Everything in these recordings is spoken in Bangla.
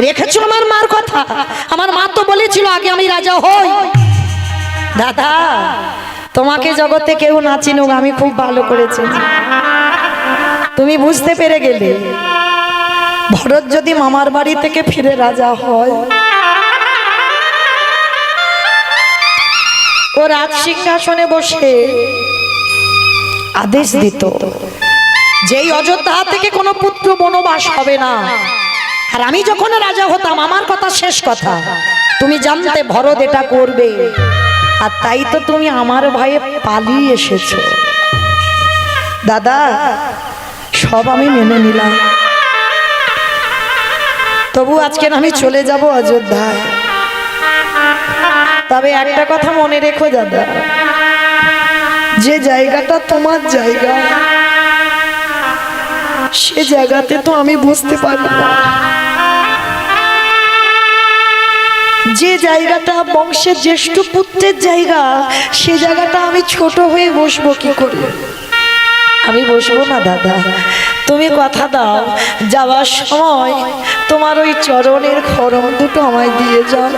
রেখেছো আমার মার কথা? আমার মা তো বলেছিল আগে আমি রাজা হই। দাদা তোমাকে জগতে কেউ না চিনুক আমি খুব ভালো করেছি। তুমি বুঝতে পেরে গেলে ভরত যদি মামার বাড়ি থেকে ফিরে রাজা হয়। ও রাজ সিংহাসনে বসে আদেশ দিত যেই অযোধ্যা থেকে কোনো পুত্র বনবাস হবে না। আর আমি যখন রাজা হতাম, আমার কথা শেষ কথা। তুমি জানতে ভরত এটা করবে, আর তাই তো তুমি আমার ভয়ে পালিয়ে এসেছ। দাদা, সব আমি মেনে নিলাম। তবু আজকে আমি চলে যাব অযোধ্যায়। তবে একটা কথা মনে রেখো, দাদা। যে জায়গাটা তোমার জায়গা, সে জায়গাতে তো আমি বুঝতে পারি না। যে জায়গাটা বংশের জ্যেষ্ঠ পুত্রের জায়গা, সে জায়গাটা আমি ছোট হয়ে বসবো কি করে? আমি বসবো না, দাদা। তুমি কথা দাও, যাওয়ার সময় তোমার ওই চরণের খরম দুটো আমায় দিয়ে যাও।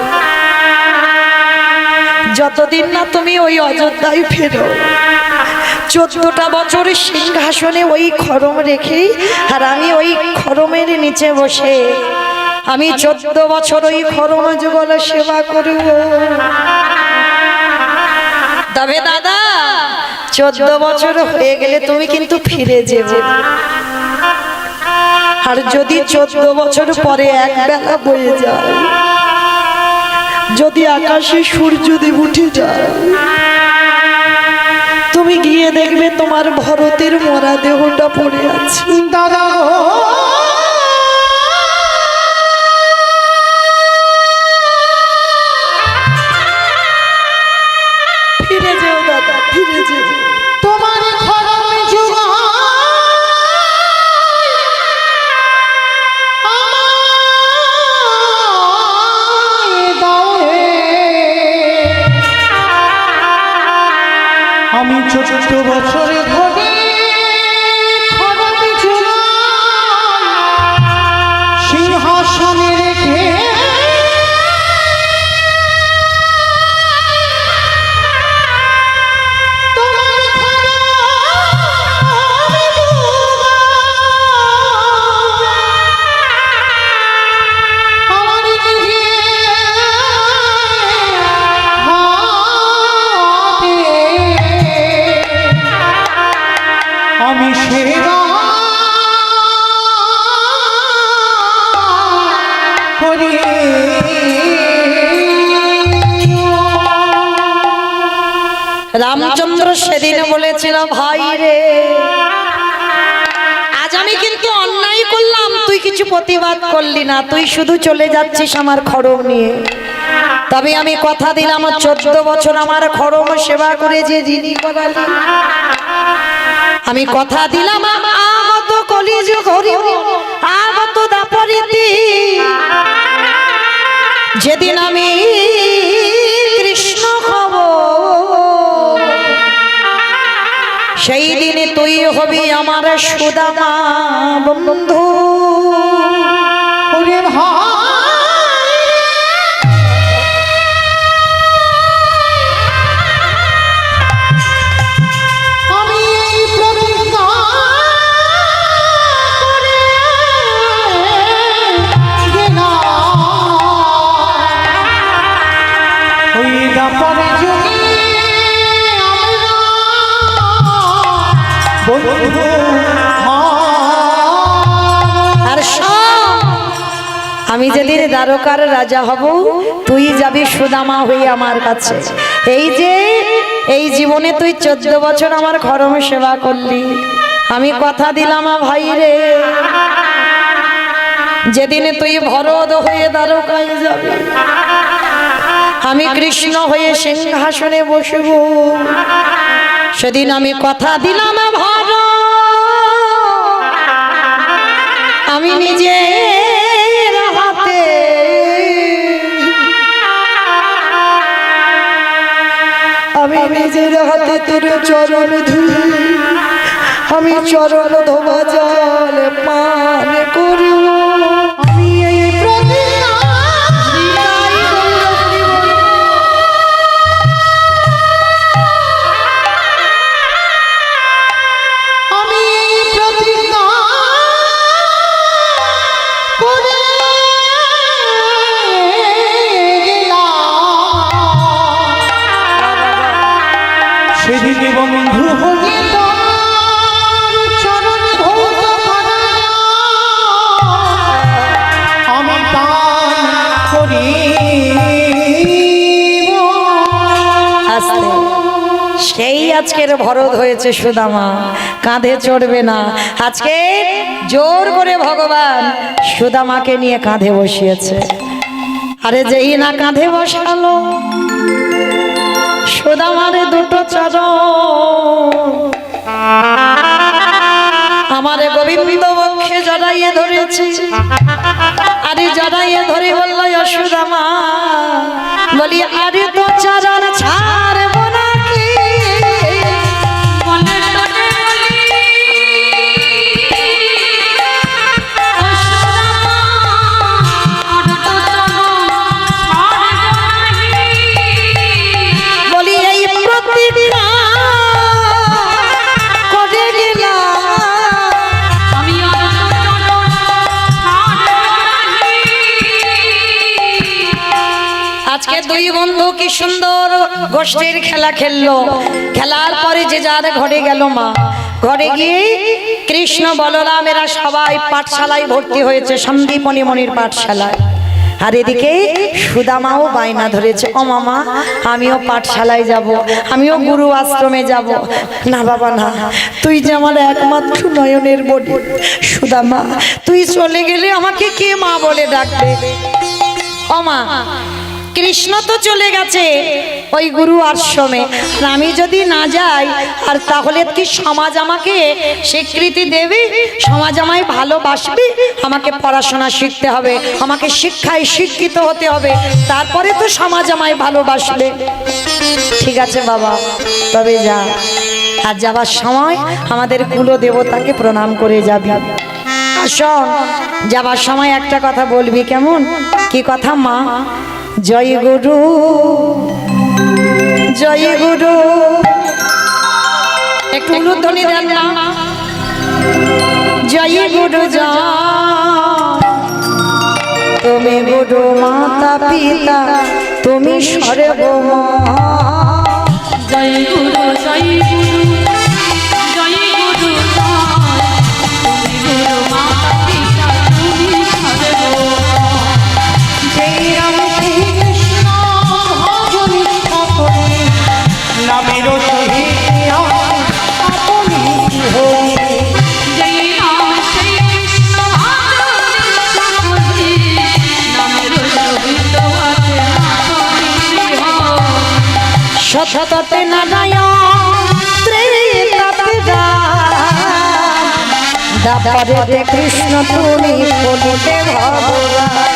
যতদিন না তুমি ওই অযোধ্যায় ফেরো, চোদ্দটা বছরের সিংহাসনে ওই খরম রেখেই আর আমি ওই খরমের নিচে বসে আমি চোদ্দ বছর ওই খরম যুগল সেবা করব তবে দাদা, চোদ্দ বছর হয়ে গেলে তুমি কিন্তু ফিরে যেবে। আর যদি চোদ্দ বছর পরে এক বেলা বয়ে যায়, যদি আকাশে সূর্য সূর্যদেব উঠে যায়, তুমি গিয়ে দেখবে তোমার ভরতের মরা দেহটা পড়ে আছে। দাদা রামচন্দ্র সেদিন বলেছিল, ভাই রে, আজ আমি কিন্তু অন্যায় করলাম, তুই কিছু প্রতিবাদ করলি না, তুই শুধু চলে যাচ্ছিস আমার খড়ম নিয়ে। তবে আমি কথা দিলাম, চোদ্দ বছর আমার খড়ম সেবা করে যে ঋণী করালি। আমি কথা দিলাম আগত হরিব আগত দাপরিতি। যেদিন আমি সেই দিনে তুই হবি আমার সুদামা বন্ধু। দ্বারকার রাজা হব, তুই যাবি সুদামা হয়ে আমার কাছে। এই যে, এই জীবনে তুই চোদ্দ বছর আমার খরম সেবা করলি। আমি কথা দিলাম, ভাই রে। যেদিনে তুই ভরদ হয়ে দ্বারকায় যাবি, আমি কৃষ্ণ হয়ে সিংহাসনে বসব। সেদিন আমি কথা দিলাম আ ভরত আমি নিজে নিজের হাতে তোর চরণ ধুই। আমি চরণ ধোবা জল পান সেই আজকের ভরত হয়েছে সুদামা। কাঁধে চড়বে না। আজকে জোর করে ভগবান সুদামাকে নিয়ে কাঁধে বসিয়েছে। আরে যেই না কাঁধে বসালো, সুদামারে দুটো চরণ আমারে গোবিন্দ বক্ষে জড়াইয়ে ধরেছি। আরে জড়াইয়ে ধরে বলল যশোদামা বলি, আরে তো চরণ ছাড়ব সুন্দর গোষ্ঠীর খেলা খেললো। খেলার পরে যে যার ঘরে গেল মা। ঘরে গিয়ে কৃষ্ণ বলরাম এরা সবাই পাঠশালায় ভর্তি হয়েছে, সন্দীপনী মনির পাঠশালায়। আর এদিকে সুদামাও বায়না ধরেছে, ও মামা, আমিও পাঠশালায় যাব, আমিও গুরু আশ্রমে যাব। না বাবা, না, তুই যে আমার একমাত্র নয়নের বটি সুদামা, তুই চলে গেলে আমাকে কে মা বলে ডাকবে? অমা কৃষ্ণ তো চলে গেছে ওই গুরু আশ্রমে। আমি যদি না যাই, আর তাহলে কি সমাজ আমাকে স্বীকৃতি দেবে? সমাজ আমায় ভালোবাসবে? আমাকে পড়াশোনা শিখতে হবে, আমাকে শিক্ষায় শিক্ষিত হতে হবে, তারপরে তো সমাজ আমায় ভালোবাসবে। ঠিক আছে বাবা, তবে যা। আর যাবার সময় আমাদের কুলো দেবতাকে প্রণাম করে যাবি। আর শোন, যাবার সময় একটা কথা বলবি কেমন? কি কথা মা? জয় গুরু জয় গুরু। একটু দেন জয় গুরু তুমি গুরু মাতা, পিতা, তুমি সর্বমা। জয় গুরু জয়। গুরু সততে নারায়ণ কৃষ্ণ তুমি বলিতে ভগবান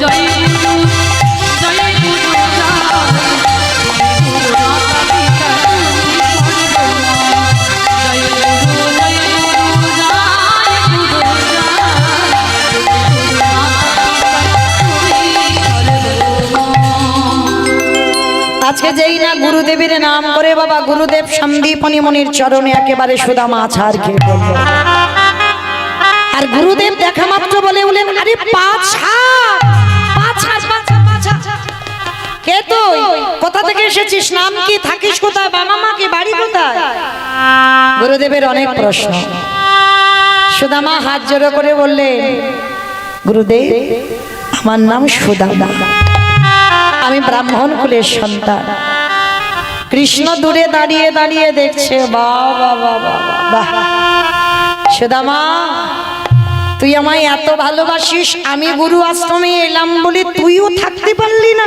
জয় আজকে যেই না গুরুদেবের নাম করে বাবা গুরুদেব সন্দীপনী মনির চরণে একেবারে সুদামা আছাড় খেয়ে পড়ল। আর গুরুদেব দেখা মাত্র বলে বলেন আরে পাঁচ হাত, পাঁচ হাত। কে তুই? কোথা থেকে এসেছিস? নাম কি? থাকিস কোথায়? বাবা মা কি? বাড়ি কোথায়? গুরুদেবের অনেক প্রশ্ন। সুদামা হাত জোড়ো করে বললেন গুরুদেব আমার নাম সুদামা আমি ব্রাহ্মণ কুলের সন্তান। কৃষ্ণ দূরে দাঁড়িয়ে দাঁড়িয়ে দেখছে বাবা বাবা বাবা সুদামা, তুই আমায় এত ভালোবাসিস, আমি গুরু আশ্রমে এলাম বলে তুইও থাকতে পারলি না।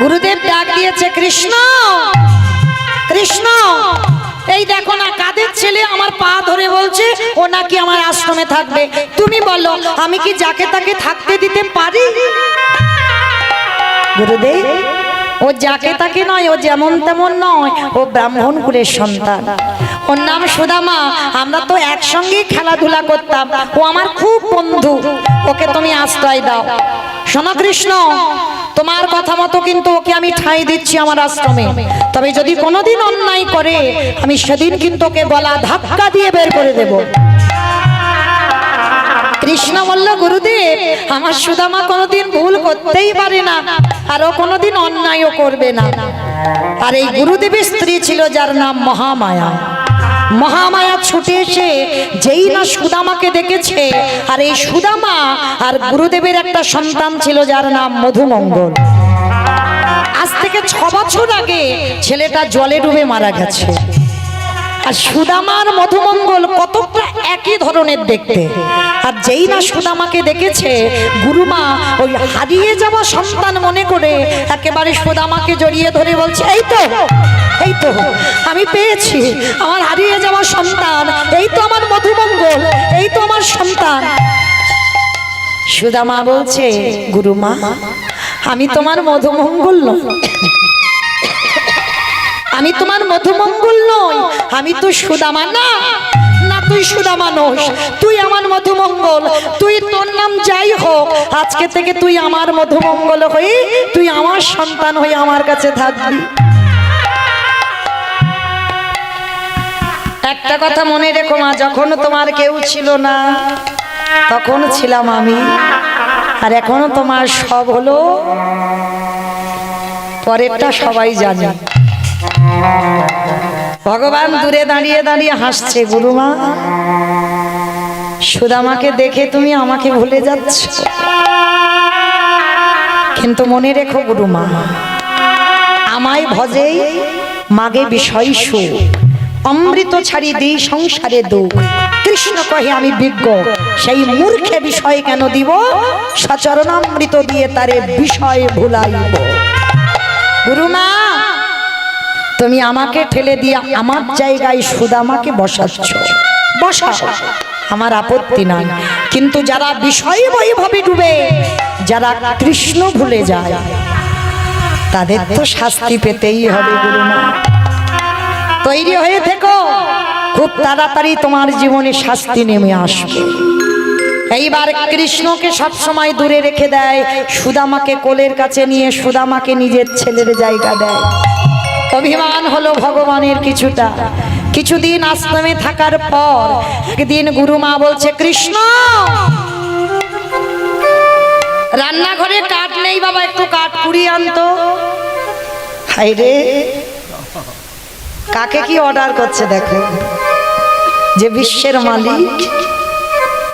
গুরুদেব ডাক দিয়েছে, কৃষ্ণ কৃষ্ণ এই দেখো না, কাদের ছেলে আমার পা ধরে বলছে, ও নাকি আমার আশ্রমে থাকবে। তুমি বলো, আমি কি যাকে তাকে থাকতে দিতে পারি? গুরুদেব, ও যাকে তাকে নয়, ও যেমন তেমন নয়, ও ব্রাহ্মণ কুলের সন্তান। ওর নাম সুদামা। আমরা তো একসঙ্গেই খেলাধুলা করতাম। ও আমার খুব বন্ধু। ওকে তুমি আশ্রয় দাও। শোনো কৃষ্ণ, তোমার কথা মতো কিন্তু ওকে আমি ঠাঁই দিচ্ছি আমার আশ্রমে। তবে যদি কোনোদিন অন্যায় করে, আমি সেদিন কিন্তু ওকে গলা ধাক্কা দিয়ে বের করে দেবো। কৃষ্ণ বলল, গুরুদেব, আমার সুদামা কোনোদিন ভুল করতেই পারে না, আর ও কোনোদিন অন্যায়ও করবে না। আর এই গুরুদেবের স্ত্রী ছিল যার নাম মহামায়া। মহামায়া ছুটে এসে যেই না সুদামাকে দেখেছে, আর এই সুদামা আর গুরুদেবের একটা সন্তান ছিল যার নাম মধুমঙ্গল। আজ থেকে ছ বছর আগে ছেলেটা জলে ডুবে মারা গেছে। আর সুদামার মধুমঙ্গল কতটা একই ধরনের দেখতে। আর যেই না সুদামাকে দেখেছে, গুরুমা ওই হারিয়ে যাওয়া সন্তান মনে করে একেবারে সুদামাকে জড়িয়ে ধরে বলছে, এই তো এই তো, আমি পেয়েছি, আমার হারিয়ে যাওয়া সন্তান, এই তো আমার মধুমঙ্গল, এই তো আমার সন্তান। সুদামা বলছে, গুরুমা, আমি তোমার মধুমঙ্গল নই আমি তোমার মধুমঙ্গল নই, আমি তো সুদামা না না তুই সুদামা নোস, তুই আমার মধুমঙ্গল, তুই তোর নাম যাই হোক, আজকে থেকে তুই আমার মধুমঙ্গল হয়ে, তুই আমার সন্তান হয়ে আমার কাছে থাকবি। একটা কথা মনে রেখো মা, যখন তোমার কেউ ছিল না, তখন ছিলাম আমি। আর এখনও তোমার সব হলো, পরেরটা সবাই জানে। ভগবান দূরে দাঁড়িয়ে দাঁড়িয়ে হাসছে, গুরুমা। সুদামাকে দেখে তুমি আমাকে ভুলে যাচ্ছ। কিন্তু মনে রেখো, গুরুমা, আমায় ভজেই মাগে বিষয় সু অমৃত ছাড়ি দিই সংসারে দুঃখ। কৃষ্ণ কহে, আমি বিজ্ঞ। সেই মূর্খে বিষয় কেন দিব? সচরণামৃত দিয়ে তারে বিষয় ভুলাইব। গুরুমা তুমি আমাকে ঠেলে দিয়ে আমার জায়গায় সুদামাকে বসাচ্ছ। বসা আমার আপত্তি নাই কিন্তু যারা বিষয় বৈভবে ডুবে, যারা কৃষ্ণ ভুলে যায়, তাদের তো শাস্তি পেতেই হবে তৈরি হয়ে থেকো। খুব তাড়াতাড়ি তোমার জীবনে শাস্তি নেমে আসবে। এইবার কৃষ্ণকে সব সময় দূরে রেখে দেয়, সুদামাকে কোলের কাছে নিয়ে সুদামাকে নিজের ছেলের জায়গা দেয়। অভিমান হলো ভগবানের কিছুটা। কিছুদিন আশ্রমে থাকার পর একদিন গুরুমা বলছে, কৃষ্ণ, রান্নাঘরে কাঠ নেই বাবা, একটু কাঠ কুড়িয়ে আনতো হাই রে, কাকে কি অর্ডার করছে দেখো? যে বিশ্বের মালিক,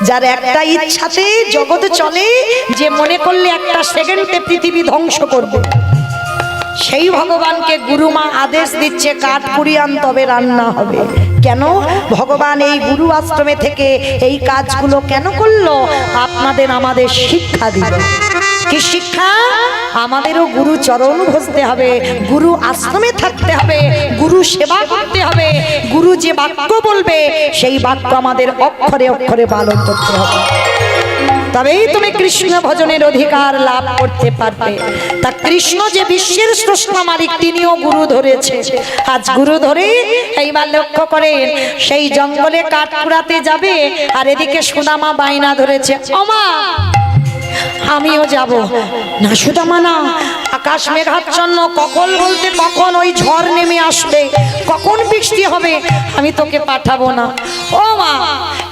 যার একটা ইচ্ছাতে জগতে চলে, যে মনে করলে একটা সেকেন্ডে পৃথিবী ধ্বংস করবে। সেই ভগবানকে গুরুমা আদেশ দিচ্ছে, কাঠ পুরিয়ান তবে রান্না হবে। কেন? ভগবান এই গুরু আশ্রমে থেকে এই কাজগুলো কেন করল? আপনাদের আমাদের শিক্ষা দিল। কি শিক্ষা? আমাদেরও গুরু চরণ ভজতে হবে, গুরু আশ্রমে থাকতে হবে, গুরু সেবা করতে হবে, গুরু যে বাক্য বলবে, সেই বাক্য আমাদের অক্ষরে অক্ষরে পালন করতে হবে। তবেই তুমি কৃষ্ণ ভজনের অধিকার লাভ করতে পারবে। তা কৃষ্ণ যে বিশ্বের স্রষ্টা মালিক, তিনিও গুরু ধরেছে। আজ গুরু ধরে এইবার লক্ষ্য করেন, সেই জঙ্গলে কাঠ কুড়াতে যাবে আর এদিকে সুদামা বাইনা ধরেছে। অমা আমিও যাব। না সুদামা না আকাশ মেঘাচ্ছন্ন, কখন বলতে কখন ওই ঝড় নেমে আসবে? কখন বৃষ্টি হবে? আমি তোকে পাঠাবো না। ও মা,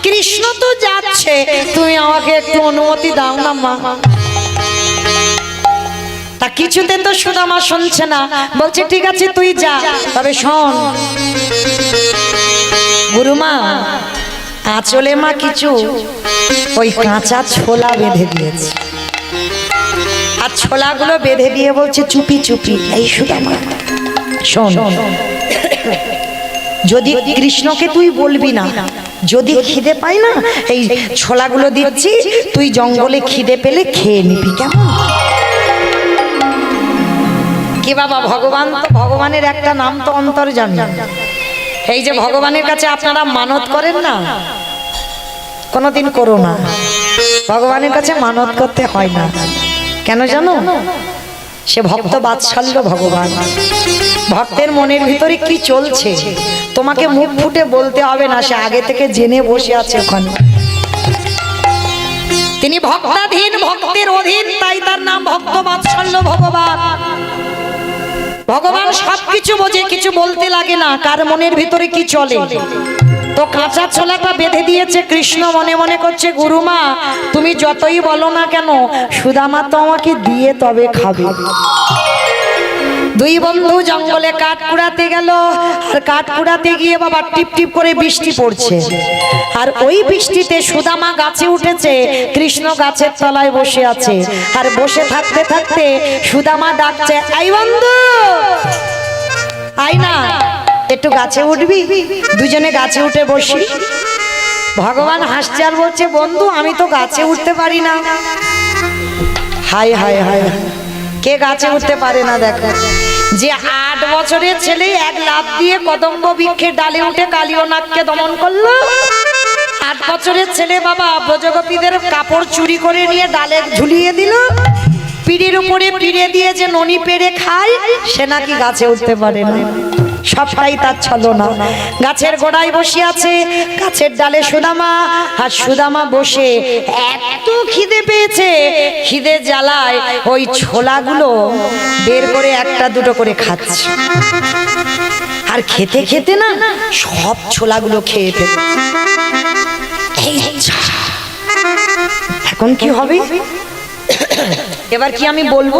কৃষ্ণ তো যাচ্ছে। তুমি আমাকে একটু অনুমতি দাও না, মা। তা কিছুতে তো সুদামা শুনছে না। বলছে, ঠিক আছে, তুই যা। তবে শোন। গুরুমা আঁচলে মা কিছু ওই কাঁচা ছোলা বেঁধে দিয়েছে। আর ছোলাগুলো বেঁধে দিয়ে বলছে, চুপি চুপি, এই সুদামা শোন, যদি কৃষ্ণকে তুই বলবি না, যদি খিদে পাই না, এই ছোলাগুলো দিচ্ছি, তুই জঙ্গলে খিদে পেলে খেয়ে নিবি, কেমন? কি বাবা, ভগবান তো ভগবানের একটা নাম তো অন্তর্জামী। এই যে ভগবানের কাছে আপনারা মানত করেন না, কোনোদিন করো না। ভগবানের কাছে মানত করতে হয় না। কেন জানো? সে ভক্ত বাৎসল্য ভগবান। ভক্তের মনের ভিতরে কি চলছে? তোমাকে মুখ ফুটে বলতে হবে না, সে আগে থেকে জেনে বসে আছে ওখানে। তিনি ভক্তাধীন, ভক্তের অধীন, তাই তার নাম ভক্ত বাৎসল্য ভগবান। ভগবান সবকিছু বোঝে, কিছু বলতে লাগে না, কার মনের ভিতরে কি চলে? তো কাঁচা ছোলাটা বেঁধে দিয়েছে কৃষ্ণ, মনে মনে করছে, গুরুমা, তুমি যতই বলো না কেন, সুদামা তো আমাকে দিয়ে তবে খাবে। দুই বন্ধু জঙ্গলে কাঠ কুড়াতে গেল, আর কাঠ কুড়াতে গিয়ে বাবা টিপ টিপ করে বৃষ্টি পড়ছে। আর ওই বৃষ্টিতে সুদামা গাছে উঠেছে, কৃষ্ণ গাছের তলায় বসে আছে। আর বসে থাকতে থাকতে সুদামা ডাকছে, আই বন্ধু! আই না, একটু গাছে উঠবি, দুজনে গাছে উঠে বসি। ভগবান হাসছে আর বলছে, বন্ধু, আমি তো গাছে উঠতে পারি না। High high high. কে গাছে উঠতে পারে না, দেখো। যে আট বছরের ছেলে এক লাভ দিয়ে কদম্ব বৃক্ষের ডালে উঠে কালীয় নাককে দমন করল। আট বছরের ছেলে বাবা ব্রজগোপীদের কাপড় চুরি করে নিয়ে ডালে ঝুলিয়ে দিল। পিড়ির উপরে পিড়ে দিয়ে যে ননি পেড়ে খায়, সে নাকি গাছে উঠতে পারে না। সবটাই তার ছলনা। গাছের গোড়ায় বসে আছে গাছের ডালে সুদামা, আর সুদামা বসে এত খিদে পেয়েছে, খিদে জ্বালায় ওই ছোলাগুলো বের করে একটা দুটো করে খাচ্ছে। আর খেতে খেতে না সব ছোলাগুলো খেয়ে ফেলে। এখন কি হবে? এবার কি আমি বলব?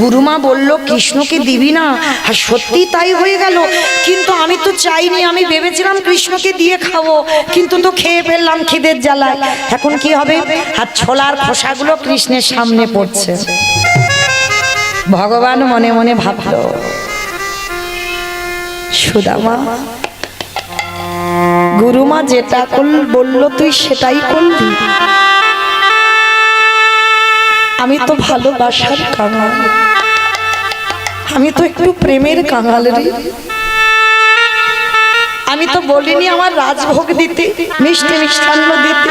গুরুমা বলল কৃষ্ণকে দিবি না? আর সত্যি তাই হয়ে গেল। কিন্তু আমি তো চাইনি, আমি ভেবেছিলাম কৃষ্ণকে দিয়ে খাব। কিন্তু তো খেয়ে ফেললাম খিদের জ্বালায়। এখন কি হবে? আর ছোলার খোসাগুলো কৃষ্ণের সামনে পড়ছে। ভগবান মনে মনে ভাবলো, সুদামা, গুরুমা যেটা বলল, তুই সেটাই করলি আমি তো ভালোবাসার কাঙাল। আমি তো একটু প্রেমের কাঙাল। রে আমি তো বলিনি আমার রাজভোগ দিতে মিষ্টি মিষ্টান্ন দিতে।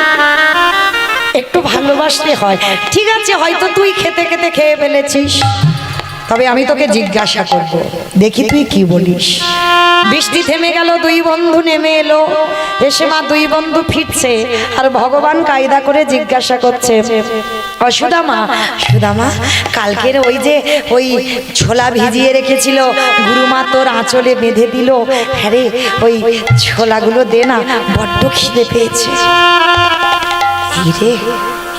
একটু ভালোবাসতে হয়। ঠিক আছে হয়তো তুই খেতে খেতে খেয়ে ফেলেছিস। তবে আমি তোকে জিজ্ঞাসা করব। দেখি তুই কি বলিস। বৃষ্টি থেমে গেল দুই বন্ধু নেমে এলো। এসে মা দুই বন্ধু ফিরছে আর ভগবান কায়দা করে জিজ্ঞাসা করছে সুদামা সুদামা কালকের ওই যে ওই ছোলা ভিজিয়ে রেখেছিল গুরুমা তোর আঁচলে বেঁধে দিল। হ্যাঁ রে ওই ছোলাগুলো দে না বড্ড খিদে পেয়েছে।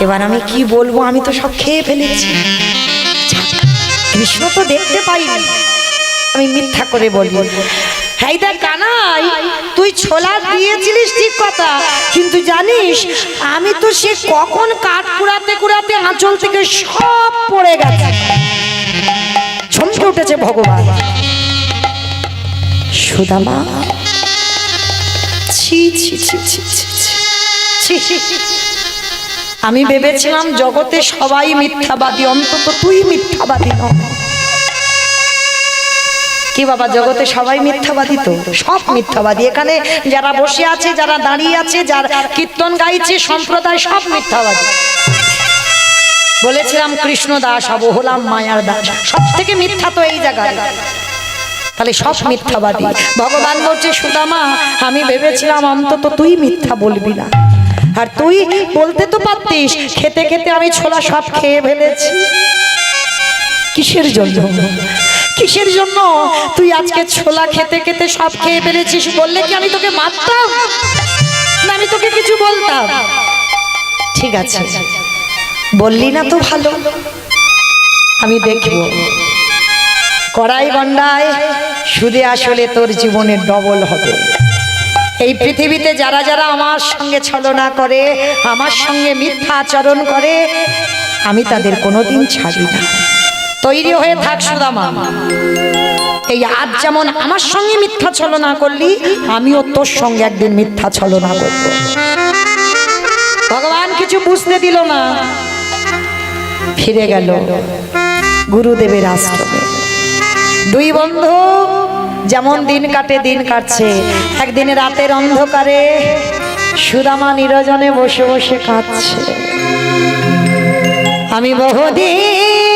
এবার আমি কি বলব? আমি তো সব খেয়ে ফেলেছি। কৃষ্ণ তো দেখতে পাইনি। আমি মিথ্যা করে বলব হ্যাঁ কানাই, তুই ছোলা দিয়েছিলিস ঠিক কথা, কিন্তু জানিস, আমি তো সে কখন কাঠ কুড়াতে কুড়াতে আঁচল থেকে সব পড়ে গেছে। চমকে উঠেছে ভগবান। সুদামা ছি ছি ছি ছি ছি ছি ছি। আমি ভেবেছিলাম জগতে সবাই মিথ্যাবাদী, অন্তত তুই মিথ্যাবাদী ন কি বাবা, জগতে সবাই মিথ্যাবাদী তো? সব মিথ্যাবাদী। এখানে যারা বসে আছে, যারা দাঁড়িয়ে আছে, যারা কীর্তন গাইছে, সম্প্রদায় সব মিথ্যাবাদী। বলেছিলাম, কৃষ্ণ দাস হব হলাম মায়ার দাস। সব থেকে মিথ্যা তো এই জায়গায়। তাহলে সব মিথ্যাবাদী। ভগবান বলছে, সুদামা, আমি ভেবেছিলাম অন্তত তুই মিথ্যা বলবি না। আর তুই বলতে তো পারতিস, খেতে খেতে আমি ছোলা সব খেয়ে ফেলেছি। কিসের জন্য? কিসের জন্য? তুই আজকে ছোলা খেতে খেতে সব খেয়ে ফেলেছিস বললে কি আমি তোকে মারতাম? না, আমি তোকে কিছু বলতাম। ঠিক আছে। বললি না তো ভালো। আমি দেখব। কড়াই গন্ডায় সুদে আসলে তোর জীবনের ডবল হবে। এই পৃথিবীতে যারা যারা আমার সঙ্গে ছলনা করে, আমার সঙ্গে মিথ্যা আচরণ করে, আমি তাদের কোনোদিন ছাড়ি না। তৈরি হয়ে থাক সুদামা। এই আজ যেমন আমার সঙ্গে মিথ্যা ছলনা করলি, আমিও তোর সঙ্গে একদিন মিথ্যা ছলনা করব। ভগবান কিছু বুঝতে দিল না। ফিরে গেল গুরুদেবের আশ্রমে। দুই বন্ধু যেমন দিন কাটে দিন কাটছে, একদিন রাতের অন্ধকারে সুদামা নিরজনে বসে বসে কাঁদছে। আমি বহুদিন